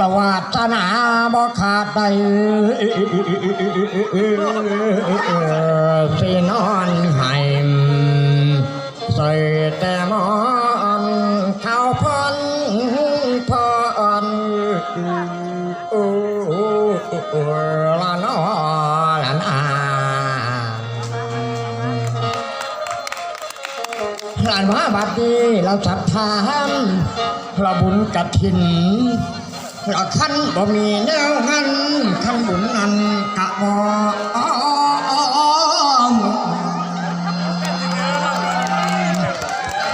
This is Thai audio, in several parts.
ละวาสนาบ่ขาดใดสินอนให้ใส่แต่มอนเข้าพันพอนโอ้ละนอน ลานว่าบัดนี้เราศรัทธาเราบุญกฐินเราขั้นบ่มีแนวหันขั้นบุญนั้นกะบ่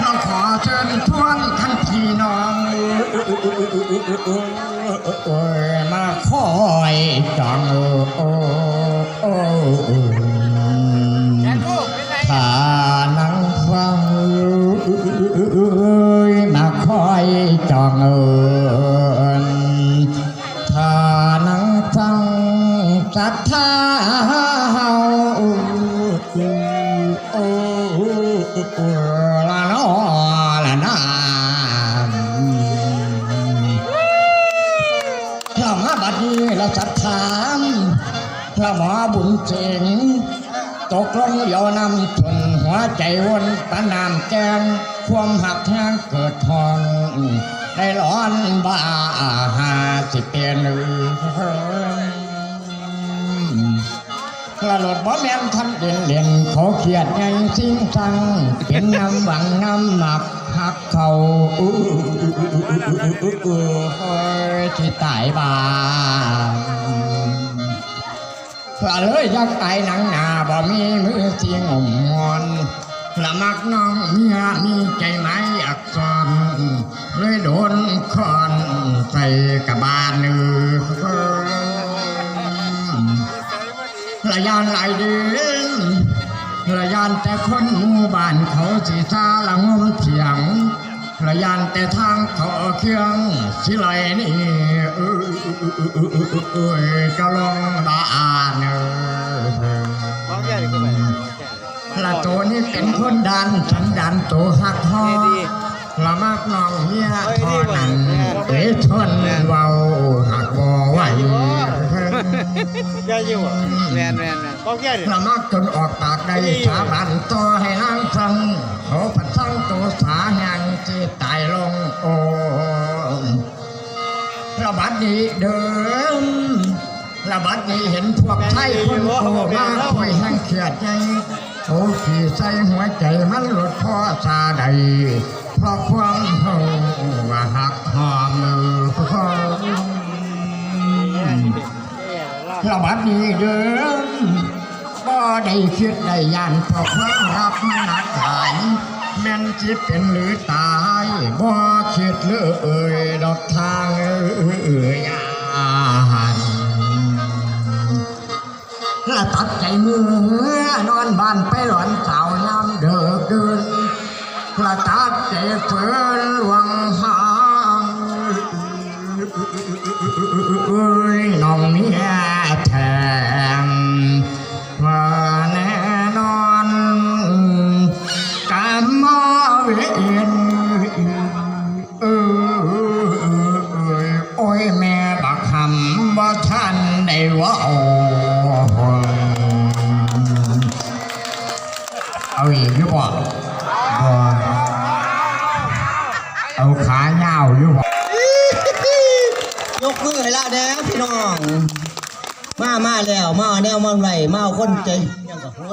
เราขอเชิญทวนท่านพี่น้องมาคอยจัง ยมาคอยจองเอินถ้านั่งฟังศรัทธาเฮาโอ้ละนอละนาเรามาบัดนี้เราศรัทธาพระหมอบุญเจง ตกลงเยวนำจนหัวใจวนปานน้ำแกงความหักแห้งเกิดทองได้ร้อนบ้าหาสิเปลี่ยนกระโดดบ่แม่นทันเด่นเด่นเขาเขียดไงสิ่งสังเป็นน้ำหวังน้ำหมักหักเขาอื้อที่ตายบ้า นพระเลยยักไอหนังหนาบ่มีมือที่งมอนละมักน้องเมียมีใจไหมอักษรเลยโดนคอนใส่กระบาลเนือละยานหลายเดือนละยานแต่คนหมู่บ้านเขาสีซาละงมเถียงละยานแต่ทางเขาเคียงสิไหลนี่เออเออจะลอง เป็นคนดันฉันดันตัวหักคอละมากน้องเมียทอนั้นเอ๋ทนเบาหักบ่ไหวแก่ยู่อะแมนแมนแมนบ้องแก่ดิละมากจนออกปากได้สาบันต่อให้นางฟังเขาพัดทั้งตัวสาแห่งที่ตายลงโอ้ระบัดนี้เดิมระบัดนี้เห็นพวกไทยคนโตมาคอยแห้งเขียดใจ โอ้ขี่ใส่หัวใจมันหลุดพ่อซาใดเพราะความเฮาว่าหักหอมมือพ่อระบัดนี้เดิมก็ได้คิดได้ยันเพราะความรักมันหนักหายแม่นจิตเป็นหรือตายบ่คิดเลยดอกทางเอ่ย ตัดใจมือนอนบ้านไปหลอนสาวยามเดิกเดินละตัดใจเฟืนหลวงหางเอ้ยน้องเมียแทงว่าแน่นอนกามมาเวียนเอ้ยโอ้ยแม่บักคำว่าท่านได้ว่า เอาอีกหรือเปล่าบ่เอาขาเงาหรือเปล่ายกมือให้ละแดงพี่น้อง มามาแล้ว มาแนวมันไหลมาเอาคนใจยังกับหัว